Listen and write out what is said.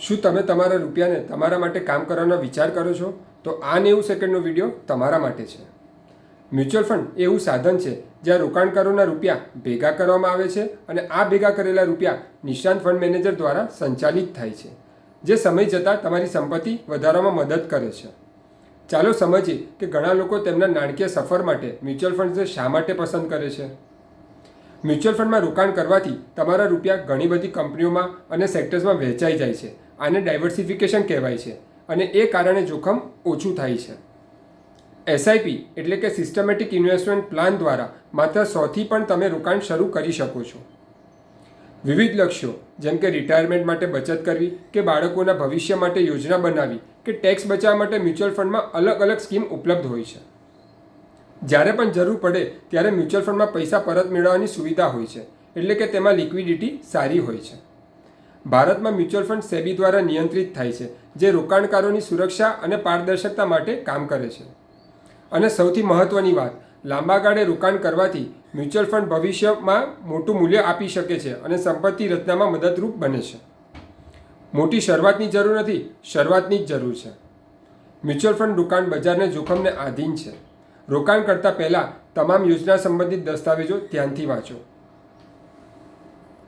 શું તમે તમારા રૂપિયાને તમારા માટે કામ કરવાનો વિચાર કરો છો? તો આ નેવું સેકન્ડનો વીડિયો તમારા માટે છે. મ્યુચ્યુઅલ ફંડ એવું સાધન છે, જ્યાં રોકાણકારોના રૂપિયા ભેગા કરવામાં આવે છે અને આ ભેગા કરેલા રૂપિયા નિષ્ણાંત ફંડ મેનેજર દ્વારા સંચાલિત થાય છે, જે સમય જતાં તમારી સંપત્તિ વધારવામાં મદદ કરે છે. ચાલો સમજીએ કે ઘણા લોકો તેમના નાણાકીય સફર માટે મ્યુચ્યુઅલ ફંડ્સને શા માટે પસંદ કરે છે. મ્યુચ્યુઅલ ફંડમાં રોકાણ કરવાથી તમારા રૂપિયા ઘણી બધી કંપનીઓમાં અને સેક્ટર્સમાં વહેંચાઈ જાય છે આને ડાયવર્સિફિકેશન કહેવાય છે અને એ કારણે જોખમ ઓછું થાય છે. એસઆઈપી એટલે કે સિસ્ટમેટિક ઇન્વેસ્ટમેન્ટ પ્લાન દ્વારા માત્ર સોથી પણ તમે રોકાણ શરૂ કરી શકો છો. વિવિધ લક્ષ્યો, જેમ કે રિટાયરમેન્ટ માટે બચત કરવી કે બાળકોના ભવિષ્ય માટે યોજના બનાવવી કે ટેક્સ બચાવવા માટે મ્યુચ્યુઅલ ફંડમાં અલગ અલગ સ્કીમ ઉપલબ્ધ હોય છે. જ્યારે પણ જરૂર પડે ત્યારે મ્યુચ્યુઅલ ફંડમાં પૈસા પરત મેળવવાની સુવિધા હોય છે, એટલે કે તેમાં લિક્વિડિટી સારી હોય છે. ભારતમાં મ્યુચ્યુઅલ ફંડ સેબી દ્વારા નિયંત્રિત થાય છે, જે રોકાણકારોની સુરક્ષા અને પારદર્શકતા માટે કામ કરે છે. અને સૌથી મહત્ત્વની વાત, લાંબા ગાળે રોકાણ કરવાથી મ્યુચ્યુઅલ ફંડ ભવિષ્યમાં મોટું મૂલ્ય આપી શકે છે અને સંપત્તિ રચનામાં મદદરૂપ બને છે. મોટી શરૂઆતની જરૂર નથી, શરૂઆતની જ જરૂર છે. મ્યુચ્યુઅલ ફંડ રોકાણ બજારને જોખમને આધીન છે. રોકાણ કરતાં પહેલાં તમામ યોજના સંબંધિત દસ્તાવેજો ધ્યાનથી વાંચો.